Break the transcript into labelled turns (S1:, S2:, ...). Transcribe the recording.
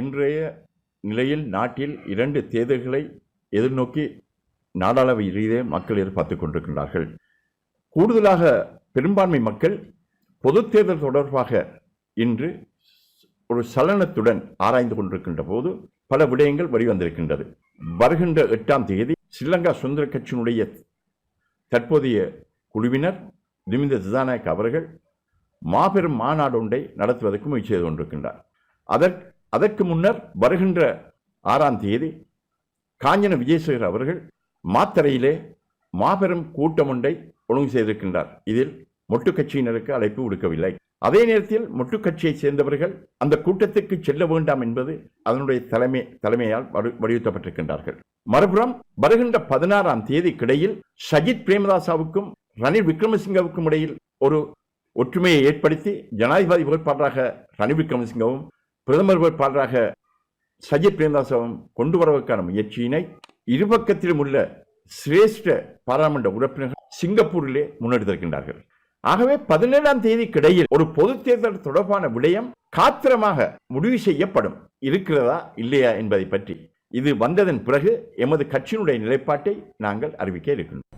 S1: இன்றைய நிலையில் நாட்டில் இரண்டு தேர்தல்களை எதிர்நோக்கி நாடாளவை ரீதியாக மக்கள் எதிர்பார்த்து கொண்டிருக்கின்றார்கள். கூடுதலாக பெரும்பான்மை மக்கள் பொதுத் தேர்தல் தொடர்பாக இன்று ஒரு சலனத்துடன் ஆராய்ந்து கொண்டிருக்கின்ற போது பல விடயங்கள் வெளிவந்திருக்கின்றது. வருகின்ற எட்டாம் தேதி ஸ்ரீலங்கா சுதந்திர கட்சியினுடைய தற்போதைய குழுவினர் திமிந்த திசாநாயக் அவர்கள் மாபெரும் மாநாடு ஒன்றை நடத்துவதற்கு முயற்சி செய்து கொண்டிருக்கின்றார். அதற்கு அதற்கு முன்னர் வருகின்ற ஆறாம் தேதி காஞ்சன விஜயசேகர் அவர்கள் மாத்தரையிலே மாபெரும் கூட்டம் ஒன்றை ஒழுங்கு செய்திருக்கின்றார். இதில் மொட்டு கட்சியினருக்கு அழைப்பு விடுக்கவில்லை. அதே நேரத்தில் மொட்டு கட்சியைச் சேர்ந்தவர்கள் அந்த கூட்டத்திற்கு செல்ல வேண்டாம் என்பது அதனுடைய தலைமை தலைமையால் வலியுறுத்தப்பட்டிருக்கின்றார்கள். மறுபுறம் வருகின்ற பதினாறாம் தேதி கிடையில் சஜித் பிரேமதாசாவுக்கும் ரணில் விக்ரமசிங்கவுக்கும் இடையில் ஒரு ஒற்றுமையை ஏற்படுத்தி ஜனாதிபதி வேட்பாளராக ரணில் விக்ரமசிங்கவும் பிரதமர் வேட்பாளராக சஜித் பிரேமதாசம் கொண்டு வருவதற்கான முயற்சியினை இருபக்கத்திலும் உள்ள சிரேஷ்ட பாராளுமன்ற உறுப்பினர்கள் சிங்கப்பூரிலே முன்னெடுத்திருக்கின்றார்கள். ஆகவே பதினேழாம் தேதி கிடையில் ஒரு பொது தேர்தல் தொடர்பான விடயம் காத்திரமாக முடிவு செய்யப்படும். இருக்கிறதா இல்லையா என்பதை பற்றி. இது வந்ததன் பிறகு எமது கட்சியினுடைய நிலைப்பாட்டை நாங்கள் அறிவிக்க இருக்கின்றோம்.